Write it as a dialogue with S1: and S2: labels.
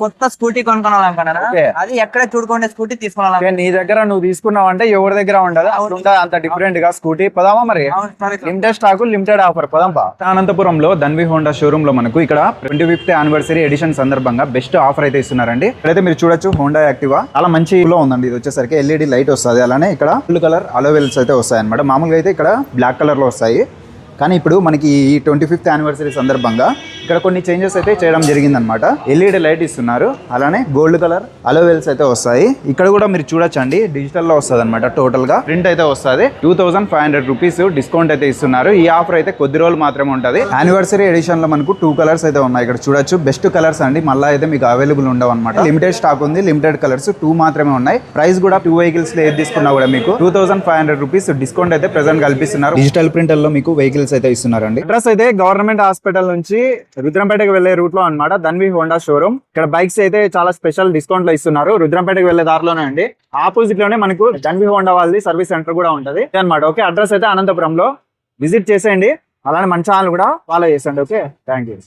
S1: కొత్త స్కూటీ కొనుక్కోవాలనుకున్నాను. అది ఎక్కడ చూడుకుంటే స్కూటీ తీసుకోవాలి
S2: నీ దగ్గర నువ్వు తీసుకున్నావు అంటే ఎవరి దగ్గర ఉండదు. అంత డిఫరెంట్గా స్కూటీ. పదామా మరి? Limited stock limited offer. పదంపా అనంతపురంలో ధన్వి హోండా షోరూమ్లో మనకు ఇక్కడ ట్వంటీ ఫిఫ్త్ యానివర్సరీ ఎడిషన్ సందర్భంగా బెస్ట్ ఆఫర్ అయితే ఇస్తున్నారండి. ఇక్కడైతే మీరు చూడొచ్చు హోండా యాక్టివా. చాలా మంచి లో ఉందండి. ఇది వచ్చేసరికి ఎల్ఈడి లైట్ వస్తుంది. అలానే ఇక్కడ బ్లూ కలర్ అలోవెల్స్ అయితే వస్తాయి అనమాట మామూలుగా అయితే ఇక్కడ బ్లాక్ కలర్లో వస్తాయి. కానీ ఇప్పుడు మనకి ఈ ట్వంటీ ఫిఫ్త్ యానివర్సరీ సందర్భంగా ఇక్కడ కొన్ని చేంజెస్ అయితే చేయడం జరిగిందనమాట ఎల్ఈడి లైట్ ఇస్తున్నారు. అలానే గోల్డ్ కలర్ అలోవెల్స్ అయితే వస్తాయి. ఇక్కడ కూడా మీరు చూడొచ్చండి. డిజిటల్లో వస్తుంది అనమాట టోటల్గా ప్రింట్ అయితే వస్తుంది. Two thousand five hundred rupees discount అయితే ఇస్తున్నారు. ఈ ఆఫర్ అయితే కొద్ది రోజులు మాత్రమే ఉంటుంది. యానివర్సరీ ఎడిషన్లో మనకు టూ కలర్స్ అయితే ఉన్నాయి. ఇక్కడ చూడొచ్చు. బెస్ట్ కలర్స్ అండి. మళ్ళీ అయితే మీకు అవైలబుల్ ఉండవు అనమాట లిమిటెడ్ స్టాక్ ఉంది. లిమిటెడ్ కలర్స్ టూ మాత్రమే ఉన్నాయి. ప్రైస్ కూడా టూ వెహికల్స్లో ఏది తీసుకున్నా కూడా మీకు two thousand five hundred rupees discount అయితే ప్రెసెంట్ కల్పిస్తున్నారు. డిజిటల్ ప్రింటర్లో మీకు వెహికల్స్ అయితే ఇస్తున్నారండి. అడ్రస్ అయితే గవర్నమెంట్ హాస్పిటల్ నుంచి రుద్రంపేటకి వెళ్ళే రూట్లో అనమాట ధన్వి హోండా షోరూమ్ ఇక్కడ బైక్స్ అయితే చాలా స్పెషల్ డిస్కౌంట్లో ఇస్తున్నారు. రుద్రంపేటకి వెళ్ళే దారిలోనే అండి. ఆపోజిట్లోనే మనకు ధన్వి హోండా వాళ్ళది సర్వీస్ సెంటర్ కూడా ఉంటది. అనమాట ఓకే అడ్రస్ అయితే అనంతపురంలో. విజిట్ చేసేయండి. అలానే మన ఛానల్ కూడా ఫాలో చేసండి ఓకే థ్యాంక్ యూ